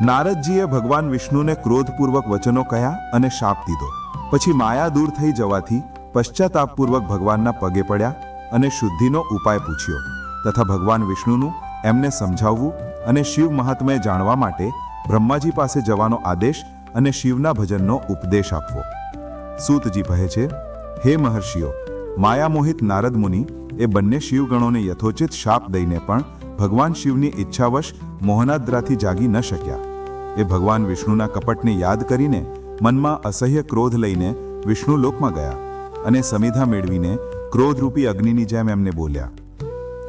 નારદજીએ ભગવાન વિષ્ણુને ક્રોધપૂર્વક વચનો કહ્યા અને શાપ દીધો. પછી માયા દૂર થઈ જવાથી પશ્ચાતાપપૂર્વક ભગવાનના પગે પડ્યા અને શુદ્ધિનો ઉપાય પૂછ્યો તથા ભગવાન વિષ્ણુનું એમને સમજાવવું અને શિવ મહાત્મય જાણવા માટે બ્રહ્માજી પાસે જવાનો આદેશ અને શિવના ભજનનો ઉપદેશ આપવો. સૂતજી કહે છે, હે મહર્ષિઓ, માયામોહિત નારદ મુનિ, એ બંને શિવગણોને યથોચિત શાપ દઈને પણ ભગવાન શિવની ઈચ્છાવશ મોહનાદ્રાથી જાગી ન શક્યા. એ ભગવાન વિષ્ણુના કપટને યાદ કરીને મનમાં અસહ્ય ક્રોધ લઈને વિષ્ણુ લોકમાં ગયા અને સમિધા મેળવીને ક્રોધરૂપી અગ્નિની જેમ એમને બોલ્યા.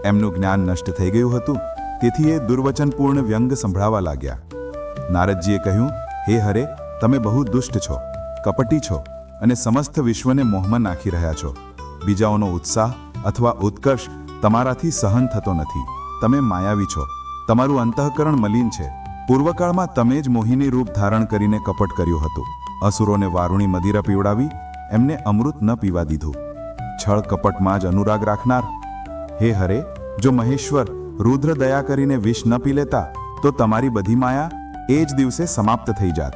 એમનું જ્ઞાન નષ્ટ થઈ ગયું હતું, તેથી એ દુર્વચનપૂર્ણ વ્યંગ સંભળાવા લાગ્યા. નારદજીએ કહ્યું, હે હરે, તમે બહુ દુષ્ટ છો, કપટી છો અને સમસ્ત વિશ્વને મોહમાં નાખી રહ્યા છો. બીજાઓનો ઉત્સાહ અથવા ઉત્કર્ષ તમારાથી સહન થતો નથી. તમે માયાવી છો. તમારું અંતઃકરણ મલિન છે. પૂર્વકાળમાં તમે જ મોહિની રૂપ ધારણ કરીને કપટ કર્યું હતું. અસુરોને વારુણી મદિરા પીવડાવી, એમને અમૃત ન પીવા દીધું. છળ કપટમાં જ અનુરાગ રાખનાર. હે હરે, જો મહેશ્વર રુદ્ર દયા કરીને વિષ ન પી લેતા, તો તમારી બધી માયા એ જ દિવસે સમાપ્ત થઈ જાત.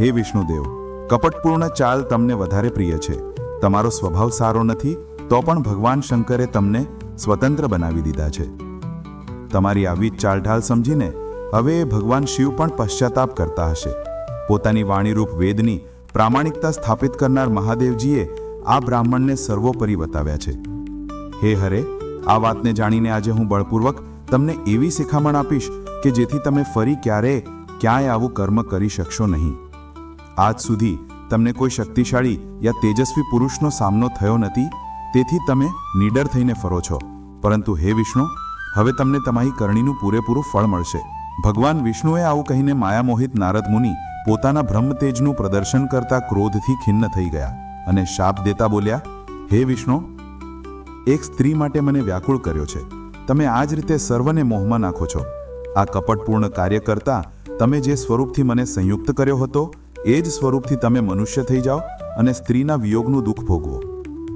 હે વિષ્ણુદેવ, કપટપૂર્ણ ચાલ તમને વધારે પ્રિય છે. તમારો સ્વભાવ સારો નથી, તો પણ ભગવાન શંકરે તમને સ્વતંત્ર બનાવી દીધા છે. તમારી આવી ચાલઢાલ સમજીને હવે ભગવાન શિવ પણ પશ્ચાતાપ કરતા હશે. પોતાની વાણીરૂપ વેદની પ્રામાણિકતા સ્થાપિત કરનાર મહાદેવજીએ આ બ્રાહ્મણને સર્વોપરી બતાવ્યા છે. હે હરે, આ વાતને જાણીને આજે હું બળપૂર્વક તમને એવી શિખામણ આપીશ કે જેથી તમે ફરી ક્યારેય ક્યાંય આવું કર્મ કરી શકશો નહીં. આજ સુધી તમને કોઈ શક્તિશાળી યા તેજસ્વી પુરુષનો સામનો થયો નથી, તેથી તમે નીડર થઈને ફરો છો. પરંતુ હે વિષ્ણુ હવે તમને તમારી કરણીનું પૂરેપૂરું ફળ મળશે. ભગવાન વિષ્ણુએ આવું કહીને માયામોહિત નારદ મુનિ પોતાના બ્રહ્મતેજનું પ્રદર્શન કરતા ક્રોધથી ખિન્ન થઈ ગયા અને શાપ દેતા બોલ્યા, હે વિષ્ણુ, એક સ્ત્રી માટે મને વ્યાકુળ કર્યો છે. તમે આ જ રીતે સર્વને મોહમાં નાખો છો. આ કપટપૂર્ણ કાર્ય કરતા તમે જે સ્વરૂપથી મને સંયુક્ત કર્યો હતો, એ જ સ્વરૂપથી તમે મનુષ્ય થઈ જાઓ અને સ્ત્રીના વિયોગનું દુઃખ ભોગવો.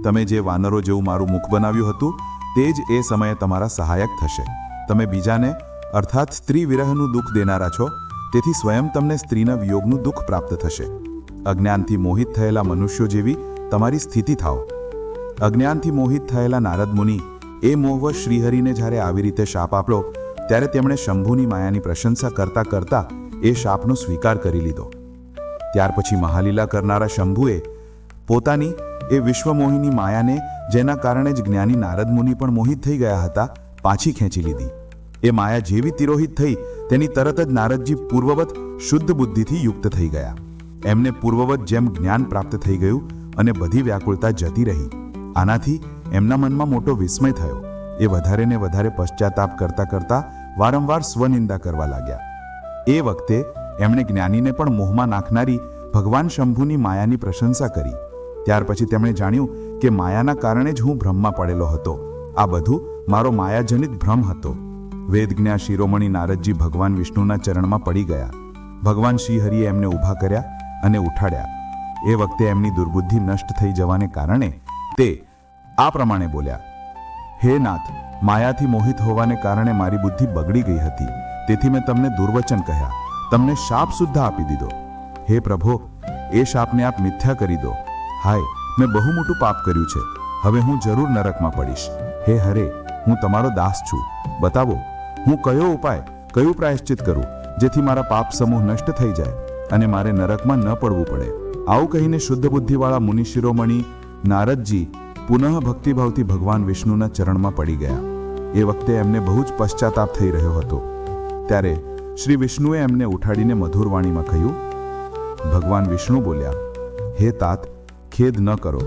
તમે જે વાનરો જેવું મારું મુખ બનાવ્યું હતું તે જ એ સમયે તમારા સહાયક થશે. તમે બીજાને, અર્થાત સ્ત્રી વિરહનું દુઃખ દેનારા છો, તેથી સ્વયં તમને સ્ત્રીના વિયોગનું દુઃખ પ્રાપ્ત થશે. અજ્ઞાનથી મોહિત થયેલા મનુષ્યો જેવી તમારી સ્થિતિ થાઓ. અજ્ઞાનથી મોહિત થયેલા નારદ મુનિ, એ મોહવશ શ્રીહરિને જ્યારે આવી રીતે શાપ આપ્યો ત્યારે તેમણે શંભુની માયાની પ્રશંસા કરતા કરતા એ શાપનો સ્વીકાર કરી લીધો. ત્યાર પછી મહાલીલા કરનારા શંભુએ પોતાની એ વિશ્વમોહિની માયાને, જેના કારણે જ જ્ઞાની નારદ મુનિ પણ મોહિત થઈ ગયા હતા, પાછી ખેંચી લીધી. એ માયા જેવી તિરોહિત થઈ, તેની તરત જ નારદજી પૂર્વવત શુદ્ધ બુદ્ધિથી યુક્ત થઈ ગયા. એમને પૂર્વવત જેમ જ્ઞાન પ્રાપ્ત થઈ ગયું અને બધી વ્યાકુળતા જતી રહી. આનાથી એમના મનમાં મોટો વિસ્મય થયો. એ વધારે ને વધારે પશ્ચાતાપ કરતા કરતા વારંવાર સ્વનિંદા કરવા લાગ્યા. એ વખતે એમણે જ્ઞાનીને પણ મોહમાં નાખનારી ભગવાન શંભુની માયાની પ્રશંસા કરી. ત્યાર પછી તેમણે જાણ્યું કે માયાના કારણે જ હું ભ્રમમાં પડેલો હતો. આ બધું મારો માયાજનિત ભ્રમ હતો. વેદજ્ઞા શિરોમણી નારદજી ભગવાન વિષ્ણુના ચરણમાં પડી ગયા. ભગવાન શ્રીહરિએ એમને ઊભા કર્યા અને ઉઠાડ્યા. એ વખતે એમની દુર્બુદ્ધિ નષ્ટ થઈ જવાને કારણે તે આ પ્રમાણે બોલ્યા, હે નાથ, માયાથી મોહિત હોવાને કારણે મારી બુદ્ધિ બગડી ગઈ હતી. તેથી મેં તમને દુર્વચન કહ્યા. તમને શાપ સુદ્ધા આપી દીધો. હે પ્રભો, એ શાપને આપ મિથ્યા કરી દો. હાય, મેં બહુ મોટું પાપ કર્યું છે. હવે હું જરૂર નરકમાં પડીશ. હે હરે, હું તમારો દાસ છું. બતાવો, હું કયો ઉપાય, કયું પ્રાયશ્ચિત કરું, જેથી મારા પાપ સમૂહ નષ્ટ થઈ જાય અને મારે નરકમાં ન પડવું પડે. આવું કહીને શુદ્ધ બુદ્ધિવાળા મુનિ શિરોમણી નારદજી પુનઃ ભક્તિભાવથી ભગવાન વિષ્ણુના ચરણમાં પડી ગયા. એ વખતે એમને બહુ જ પશ્ચાતાપ થઈ રહ્યો હતો. ત્યારે શ્રી વિષ્ણુએ એમને ઉઠાડીને મધુર વાણીમાં કહ્યું, ભગવાન વિષ્ણુ બોલ્યા, હે તાત ખેદ ન કરો.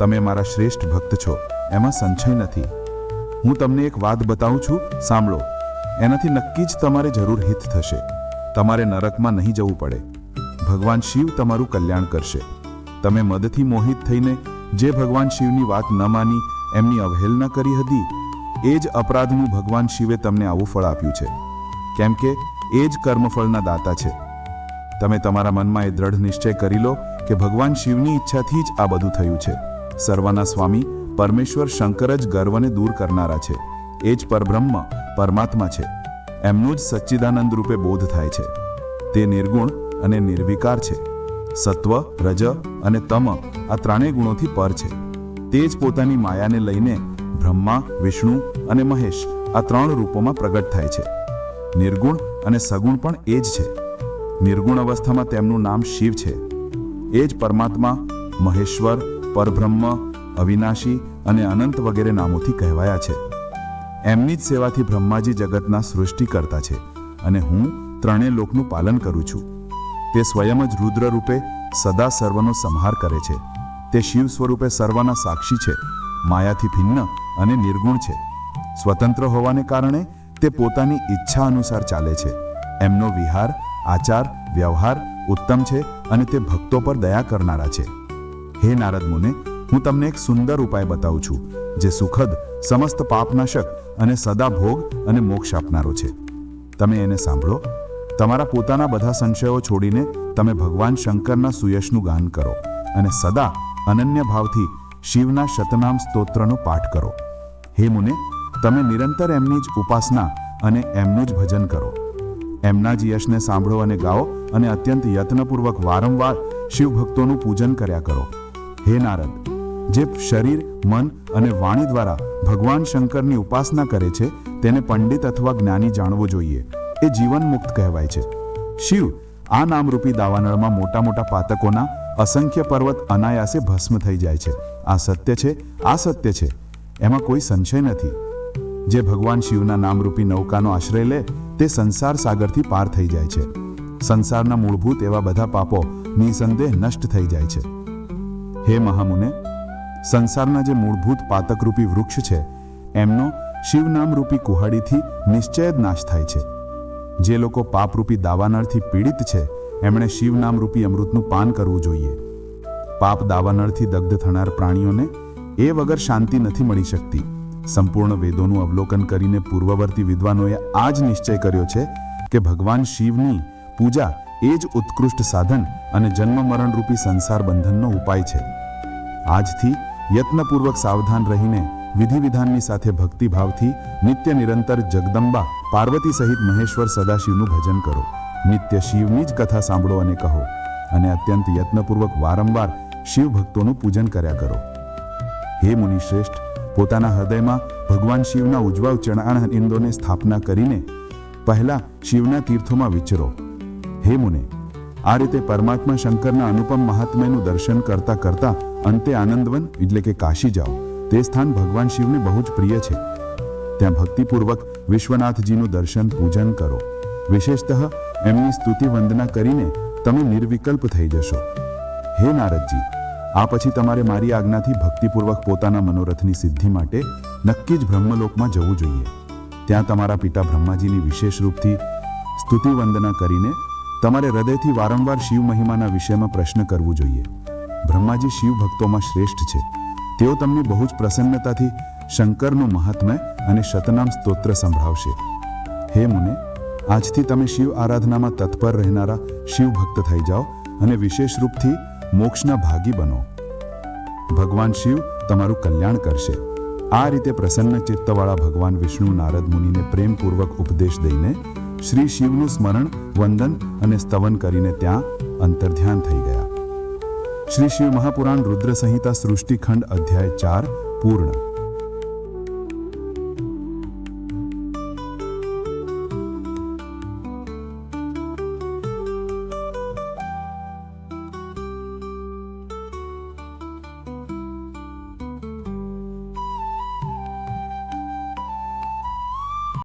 તમે મારા શ્રેષ્ઠ ભક્ત છો. એમાં સંશય નથી. હું તમને એક વાત બતાવું છું. સાંભળો. એનાથી નક્કી જ તમારે જરૂર હિત થશે. તમારે નરકમાં નહીં જવું પડે. ભગવાન શિવ તમારું કલ્યાણ કરશે. તમે મદથી મોહિત થઈને જે ભગવાન શિવની વાત ન માની, એમની અવહેલના કરી હતી, એ જ અપરાધનું ભગવાન શિવે તમને આવું ફળ આપ્યું છે. કેમ કે, એ જ કર્મફળના દાતા છે. તમે તમારા મનમાં એ દ્રઢ નિશ્ચય કરી લો કે ભગવાન શિવની ઈચ્છાથી જ આ બધું થયું છે. સર્વના સ્વામી પરમેશ્વર શંકર જ ગર્વને દૂર કરનારા છે. એ જ પરબ્રહ્મ પરમાત્મા છે. એમનું જ સચ્ચિદાનંદ રૂપે બોધ થાય છે. તે નિર્ગુણ અને નિર્વિકાર છે. સત્વ, રજ અને તમ આ ત્રણેય ગુણોથી પર છે. તે જ પોતાની માયાને લઈને બ્રહ્મા, વિષ્ણુ અને મહેશ આ ત્રણ રૂપોમાં પ્રગટ થાય છે. નિર્ગુણ અને સગુણ પણ એ જ છે. નિર્ગુણ અવસ્થામાં તેમનું નામ શિવ છે. એ જ પરમાત્મા મહેશ્વર, પરબ્રહ્મ, અવિનાશી અને અનંત વગેરે નામોથી કહેવાયા છે. એમની જ સેવાથી બ્રહ્માજી જગતના સૃષ્ટિ કરતા છે અને હું ત્રણેય લોકનું પાલન કરું છું. તે સ્વયં જ રુદ્ર રૂપે સદા સર્વનો સંહાર કરે છે. તે શિવ સ્વરૂપે સર્વના સાક્ષી છે, માયાથી ભિન્ન અને નિર્ગુણ છે. સ્વતંત્ર હોવાને કારણે તે પોતાની ઈચ્છા અનુસાર ચાલે છે. એમનો વિહાર, આચાર, વ્યવહાર ઉત્તમ છે અને તે ભક્તો પર દયા કરનારા છે. હે નારદ મુને, હું તમને એક સુંદર ઉપાય બતાવું છું, જે સુખદ, સમસ્ત પાપનાશક અને સદા ભોગ અને મોક્ષ આપનારો છે. તમે એને સાંભળો. તમારા પોતાના બધા સંશયો છોડીને તમે ભગવાન શંકરના સુયશનું ગાન કરો અને સદા અનન્ય ભાવથી શિવના શતનામ સ્તોત્રનો પાઠ કરો. હે મુને, તમે નિરંતર એમની જ ઉપાસના અને એમનું જ ભજન કરો. એમના જ યશને સાંભળો અને ગાઓ અને અત્યંત યત્નપૂર્વક વારંવાર શિવ ભક્તોનું પૂજન કર્યા કરો. હે નારદ, જે શરીર, મન અને વાણી દ્વારા ભગવાન શંકરની ઉપાસના કરે છે, તેને પંડિત અથવા જ્ઞાની જાણવો જોઈએ. એ જીવન મુક્ત કહેવાય છે. શિવ, આ નામરૂપી દાવાનળમાં મોટા મોટા પાતકોના અસંખ્ય પર્વત અનાયાસે ભસ્મ થઈ જાય છે. આ સત્ય છે, આ સત્ય છે. એમાં કોઈ સંશય નથી. જે ભગવાન શિવના નામરૂપી નૌકાનો આશ્રય લે, તે સંસાર સાગરથી પાર થઈ જાય છે. સંસારના મૂળભૂત એવા બધા પાપો નિસંદેહ નષ્ટ થઈ જાય છે. હે મહામુને, સંસારના જે મૂળભૂત પાતકરૂપી વૃક્ષ છે, એમનો શિવ નામરૂપી કુહાડીથી નિશ્ચય જ નાશ થાય છે. જે લોકો પાપરૂપી દાવાનળથી પીડિત છે, એમણે શિવ નામરૂપી અમૃતનું પાન કરવું જોઈએ. પાપ દાવાનળથી દગ્ધ થનાર પ્રાણીઓને એ વગર શાંતિ નથી મળી શકતી. સંપૂર્ણ વેદોનું અવલોકન કરીને પૂર્વવર્તી વિદ્વાનોએ આ જ નિશ્ચય કર્યો છે કે ભગવાન શિવની પૂજા એ જ ઉત્કૃષ્ટ સાધન અને જન્મ મરણરૂપી સંસાર બંધનનો ઉપાય છે. આજથી યત્નપૂર્વક સાવધાન રહીને વિધિ વિધાનની સાથે ભક્તિભાવથી નિત્ય નિરંતર જગદંબા પાર્વતી સહિત મહેશ્વર સદાશિવનું ભજન કરો. નિત્ય શિવની જ કથા સાંભળો અને કહો અને અત્યંત યત્નપૂર્વક વારંવાર શિવ ભક્તોનું પૂજન કર્યા કરો. હે મુનિશ્રેષ્ઠ, પોતાના હૃદયમાં ભગવાન શિવના ઉજ્જવળ ચણાણ ઇન્દોને સ્થાપના કરીને પહેલા શિવના તીર્થોમાં વિચરો. હે આ રીતે પરમાત્મા શંકરના અનુપમ મહાત્મ્યનું દર્શન કરતા કરતા અંતે આનંદવન એટલે કે કાશી જાઓ. તે સ્થાન ભગવાન શિવને બહુ જ પ્રિય છે. ત્યાં ભક્તિપૂર્વક વિશ્વનાથજીનું દર્શન પૂજન કરો. વિશેષતઃ એમની સ્તુતિ વંદના કરીને તમે નિર્વિકલ્પ થઈ જશો. હે નારદજી, આ પછી તમારે મારી આજ્ઞાથી ભક્તિપૂર્વક પોતાના મનોરથની સિદ્ધિ માટે નક્કી જ બ્રહ્મલોકમાં જવું જોઈએ. ત્યાં તમારા પિતા બ્રહ્માજીની વિશેષ રૂપથી સ્તુતિ વંદના કરીને તમારે હૃદયથી વારંવાર શિવ મહિમાના વિષયમાં પ્રશ્ન કરવું જોઈએ. બ્રહ્માજી શિવ ભક્તોમાં શ્રેષ્ઠ છે. તેઓ તમને બહુ જ પ્રસન્નતાથી શંકરનું મહાત્મ્ય અને શતનામ સ્તોત્ર સંભળાવશે. હે મુને, આજથી તમે શિવ આરાધનામાં તત્પર રહેનારા શિવ ભક્ત થઈ જાઓ અને વિશેષ રૂપથી મોક્ષના ભાગી બનો. ભગવાન શિવ તમારું કલ્યાણ કરશે. આ રીતે પ્રસન્ન ચિત્તવાળા ભગવાન વિષ્ણુ નારદ મુનિને પ્રેમપૂર્વક ઉપદેશ દઈને શ્રી શિવનું સ્મરણ, વંદન અને સ્તવન કરીને ત્યાં અંતર્ધ્યાન થઈ ગયા. શ્રી શિવ મહાપુરાણ રુદ્ર સંહિતા સૃષ્ટિખંડ અધ્યાય ચાર, પૂર્ણ.